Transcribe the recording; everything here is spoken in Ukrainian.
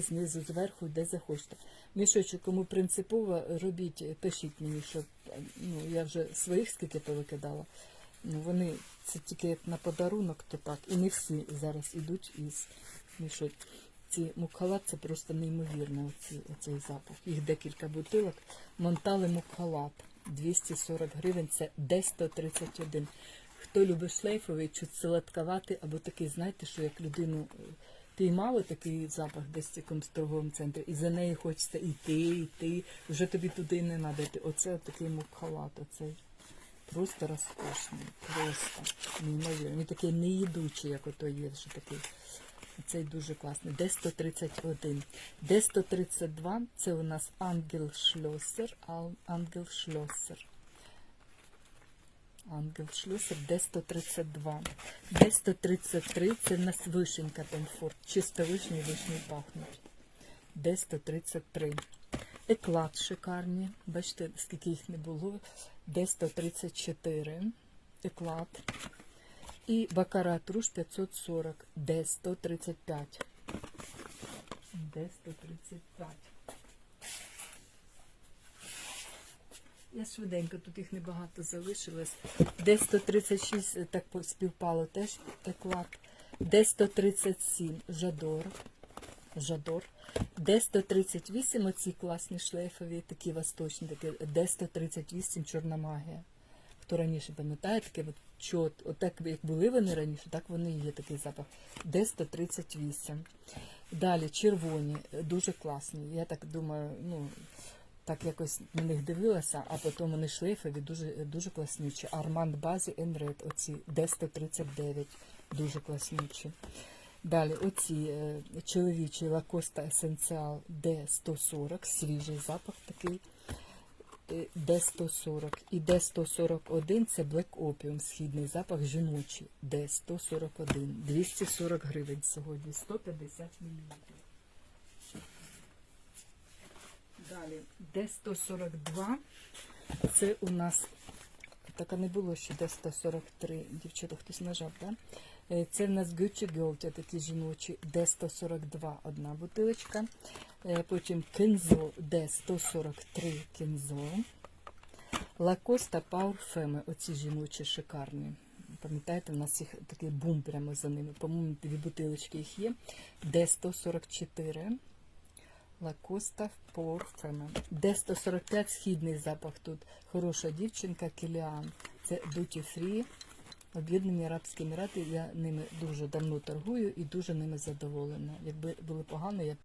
знизу, зверху, де захочете. Мішочок, кому принципово, робіть, пишіть мені, щоб ну, я вже своїх скільки повикидала. Ну, вони це тільки як на подарунок, то так. І не всі зараз ідуть із мішок. Ці мукхалат це просто неймовірно, оці, оцей запах. Їх декілька бутилок. Монтали мукхалат 240 гривень, це Д131. Хто любить шлейфовий, чуть солодковатий, або такий, знаєте, що як людину е, піймали такий запах десь в якомусь торговому центрі, і за нею хочеться йти, йти, вже тобі туди не треба йти. Оце такий мукхалат, оцей. Просто розкошний, просто неймовірно. Він такий неїдучий, як ото є вже такий. Цей дуже класний. Д131. Д132 це у нас Ангел Шльосер. Ангел Шльосер. Ангел Шльосер Д132. Д133 це в нас вишенька комфорт. Чисто вишні вишні пахнуть. Д133. Еклад шикарні. Бачите, скільки їх не було. Д134. Еклад. І Бакарат Руш 540. Д135. Д135. Я швиденько, тут їх небагато залишилось. Д136 так співпало теж еклад. Д137 Жадор. Жадор. Д138 оці класні шлейфові, такі восточні, такі Д138 Чорна магія. Хто раніше пам'ятає, таке от чот, отак як були вони раніше, так вони є такий запах. Д138. Далі червоні, е, дуже класні. Я так думаю, ну так якось на них дивилася, а потім вони шлейфові, дуже, дуже класнючі. Арманд Базі Енред, оці Д139, дуже класнючі. Далі оці е, чоловічі Лакоста Есенціал Д140, свіжий запах такий. е, Д140 і Д141 це Black Opium, східний запах жіночий. Д141, 240 гривень сьогодні, 150 мл. Далі Д142, це у нас, так а не було ще Д143, дівчата, хтось нажав, так? Да? Це в нас Gucci Gold, такі жіночі, Д142 одна бутилочка. Е, Потім Кензо Д143 Кензо. Лакоста Power Femme, оці жіночі шикарні. Пам'ятаєте, у нас їх такий бум прямо за ними. По-моєму, дві бутилочки їх є. Д144. Лакоста Femme. Д145 східний запах тут. Хороша дівчинка Кіліан. Це Duty Free. Об'єднані Арабські Емірати, я ними дуже давно торгую і дуже ними задоволена. Якби було погано, я